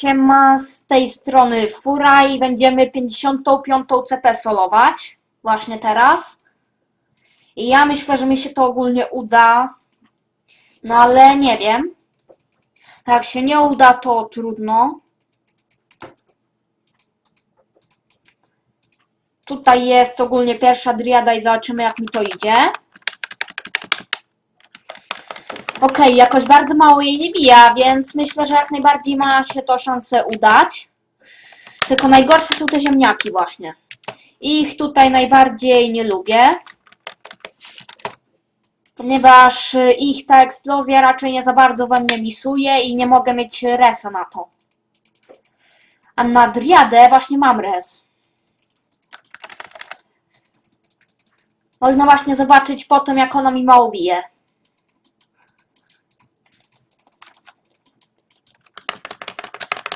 Siema, z tej strony Fura i będziemy 55 CP solować właśnie teraz. I ja myślę, że mi się to ogólnie uda, no ale nie wiem. Tak się nie uda, to trudno. Tutaj jest ogólnie pierwsza driada i zobaczymy jak mi to idzie. Okej, jakoś bardzo mało jej nie bija, więc myślę, że jak najbardziej ma się to szansę udać. Tylko najgorsze są te ziemniaki właśnie. Ich tutaj najbardziej nie lubię. Ponieważ y, ich ta eksplozja raczej nie za bardzo we mnie misuje i nie mogę mieć resa na to. A na driadę właśnie mam res. Można właśnie zobaczyć potem, jak ona mi mało bije.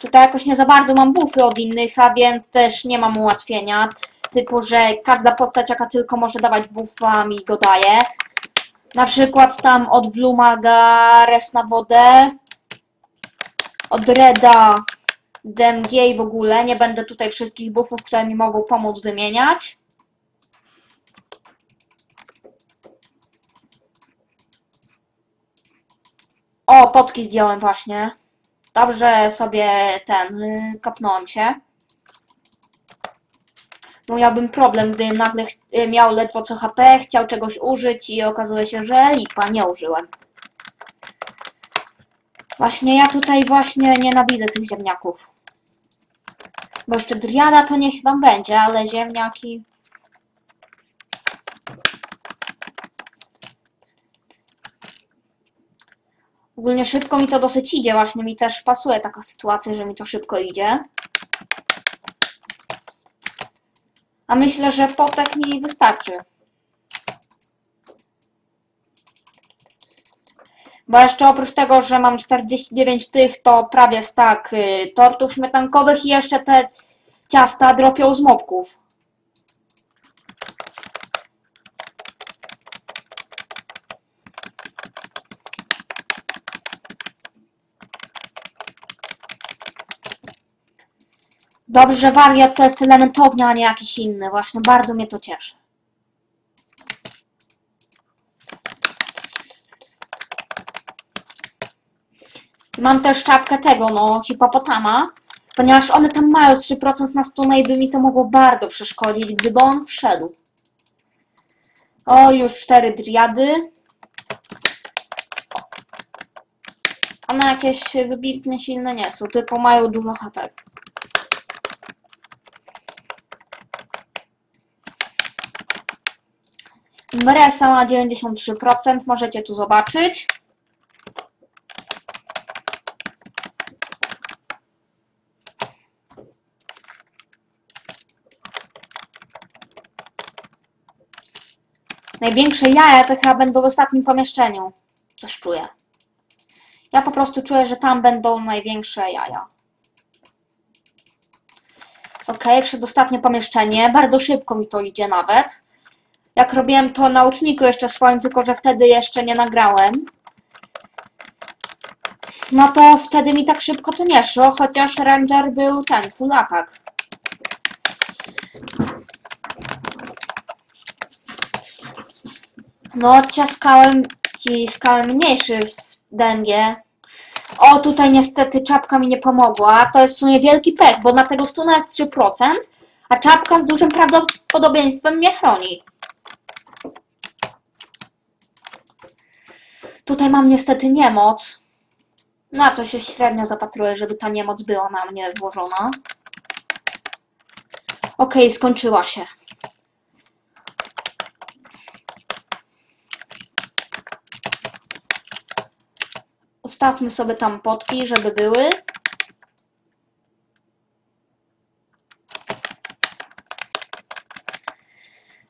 Tutaj jakoś nie za bardzo mam bufy od innych, a więc też nie mam ułatwienia. Typu, że każda postać jaka tylko może dawać buffa mi go daje. Na przykład tam od Blumaga res na wodę. Od Reda DMG i w ogóle. Nie będę tutaj wszystkich buffów, które mi mogą pomóc wymieniać. O, potki zdjąłem właśnie. Dobrze sobie ten, y, kapnąłem się. Bo miałbym problem, gdybym nagle y, miał ledwo co HP, chciał czegoś użyć i okazuje się, że lipa, nie użyłem. Właśnie ja tutaj właśnie nienawidzę tych ziemniaków. Bo jeszcze driada to niech wam będzie, ale ziemniaki... Ogólnie szybko mi to dosyć idzie, właśnie mi też pasuje taka sytuacja, że mi to szybko idzie. A myślę, że potek mi wystarczy. Bo jeszcze oprócz tego, że mam 49 tych, to prawie stak y, tortów śmietankowych i jeszcze te ciasta dropią z mopków. Dobrze, że wariat to jest element ognia, a nie jakiś inny. Właśnie bardzo mnie to cieszy. Mam też czapkę tego, no, hipopotama, ponieważ one tam mają 3% na stunę i by mi to mogło bardzo przeszkodzić, gdyby on wszedł. O, już cztery driady. One jakieś wybitnie silne nie są, tylko mają dużo HP. Mresa ma 93%, możecie tu zobaczyć. Największe jaja to chyba będą w ostatnim pomieszczeniu. Coś czuję. Ja po prostu czuję, że tam będą największe jaja. Ok, przedostatnie pomieszczenie. Bardzo szybko mi to idzie nawet. Jak robiłem to na uczniku jeszcze swoim, tylko że wtedy jeszcze nie nagrałem. No to wtedy mi tak szybko to nie szło, chociaż Ranger był ten, full attack. No, ciaskałem, ciskałem mniejszy w DMG. O, tutaj niestety czapka mi nie pomogła. To jest w sumie wielki pech, bo na tego stuna jest 3%, a czapka z dużym prawdopodobieństwem mnie chroni. Tutaj mam niestety niemoc. Na to się średnio zapatruję, żeby ta niemoc była na mnie włożona. Okej, skończyła się. Ustawmy sobie tam potki, żeby były.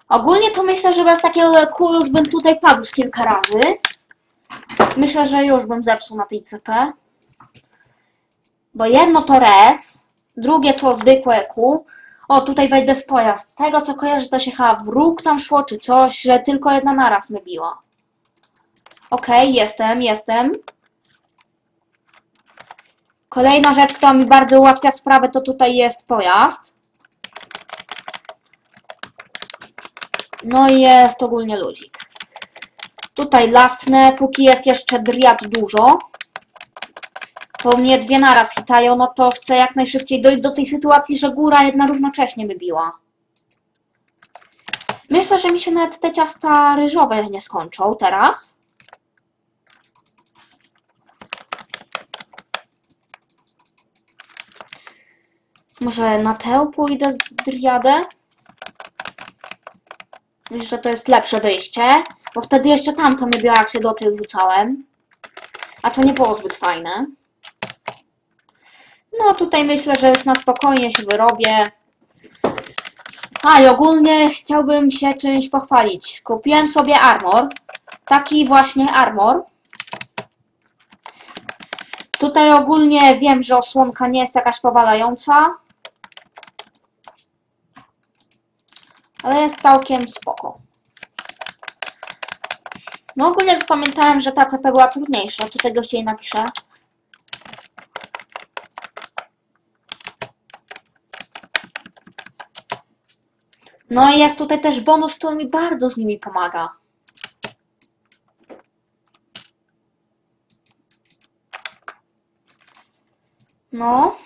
Ogólnie to myślę, że bez takiego kół już bym tutaj padł kilka razy. Myślę, że już bym zepsuł na tej CP. Bo jedno to res, drugie to zwykłe kół. O, tutaj wejdę w pojazd. Z tego co kojarzę, to się chyba wróg tam szło, czy coś, że tylko jedna naraz mnie biła. Okej, jestem, jestem. Kolejna rzecz, która mi bardzo ułatwia sprawę, to tutaj jest pojazd. No i jest ogólnie ludzik. Tutaj lastne, póki jest jeszcze driad dużo. To mnie dwie naraz hitają, no to chcę jak najszybciej dojść do tej sytuacji, że góra jedna równocześnie by biła. Myślę, że mi się nawet te ciasta ryżowe nie skończą teraz. Może na tę pójdę z driadę? Myślę, że to jest lepsze wyjście, bo wtedy jeszcze tamto mnie biła, jak się do tych rzucałem. A to nie było zbyt fajne. No tutaj myślę, że już na spokojnie się wyrobię. A i ogólnie chciałbym się czymś pochwalić. Kupiłem sobie armor. Taki właśnie armor. Tutaj ogólnie wiem, że osłonka nie jest jakaś powalająca. Ale jest całkiem spoko. No ogólnie zapamiętałem, że ta CP była trudniejsza. Czy tego się jej napiszę? No i jest tutaj też bonus, który mi bardzo z nimi pomaga. No.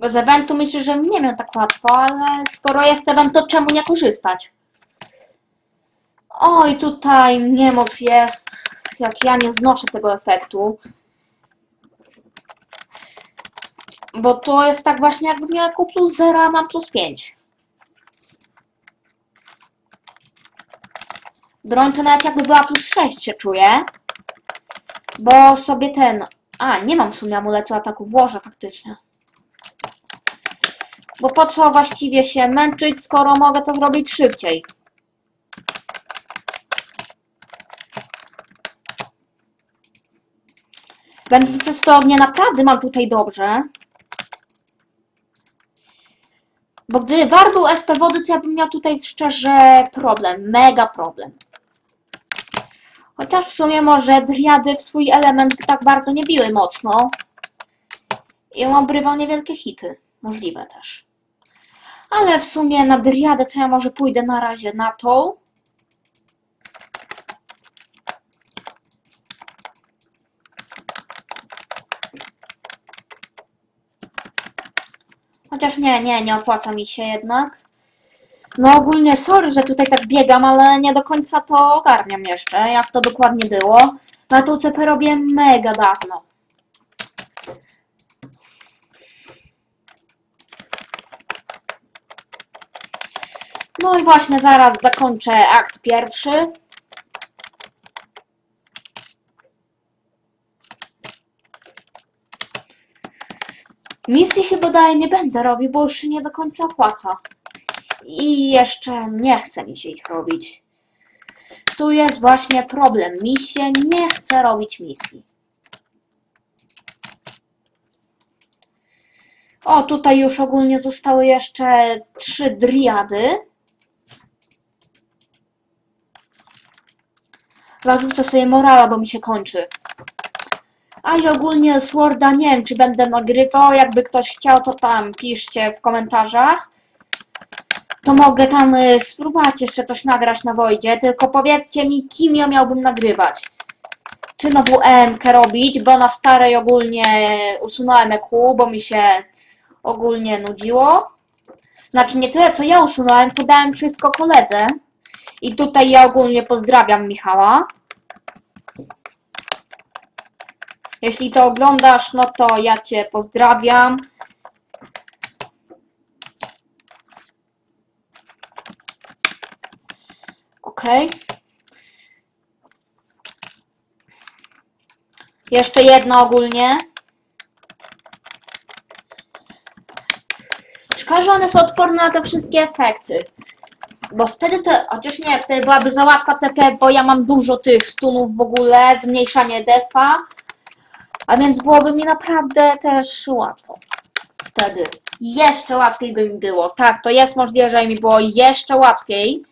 Bez eventu myślę, że nie miał tak łatwo, ale skoro jest event, to czemu nie korzystać? Oj, tutaj niemoc jest. Jak ja nie znoszę tego efektu. Bo to jest tak właśnie jakbym miała jako plus 0, a mam plus 5. Broń to nawet jakby była plus 6 się czuję. Bo sobie ten... A, nie mam w sumie amuletu ataku. Włożę faktycznie. Bo po co właściwie się męczyć, skoro mogę to zrobić szybciej? Będące z ognia naprawdę mam tutaj dobrze. Bo gdy war był SP wody, to ja bym miał tutaj szczerze problem. Mega problem. Chociaż w sumie może driady w swój element tak bardzo nie biły mocno. I on obrywał niewielkie hity. Możliwe też. Ale w sumie na driadę to ja może pójdę na razie na tą. Chociaż nie, nie, nie opłaca mi się jednak. No ogólnie sorry, że tutaj tak biegam, ale nie do końca to ogarniam jeszcze, jak to dokładnie było. Na tą CP robię mega dawno. No i właśnie zaraz zakończę akt pierwszy. Misji chyba dalej nie będę robił, bo już się nie do końca opłaca. I jeszcze nie chce mi się ich robić. Tu jest właśnie problem. Mi się nie chce robić misji. O, tutaj już ogólnie zostały jeszcze trzy driady. Zarzucę sobie morala, bo mi się kończy. A i ogólnie Sworda nie wiem, czy będę nagrywał. Jakby ktoś chciał, to tam piszcie w komentarzach. To mogę tam y, spróbować jeszcze coś nagrać na Wojdzie, tylko powiedzcie mi, kim ja miałbym nagrywać. Czy nową EMK robić, bo na starej ogólnie usunąłem EQ, bo mi się ogólnie nudziło. Znaczy nie tyle, co ja usunąłem, to dałem wszystko koledze. I tutaj ja ogólnie pozdrawiam Michała. Jeśli to oglądasz, no to ja Cię pozdrawiam. Okej. Jeszcze jedna ogólnie. Szkoda, że one są odporne na te wszystkie efekty. Bo wtedy to, chociaż nie, wtedy byłaby za łatwa CP, bo ja mam dużo tych stunów w ogóle, zmniejszanie defa. A więc byłoby mi naprawdę też łatwo. Wtedy. jeszcze łatwiej by mi było. Tak, to jest możliwe, że mi było jeszcze łatwiej.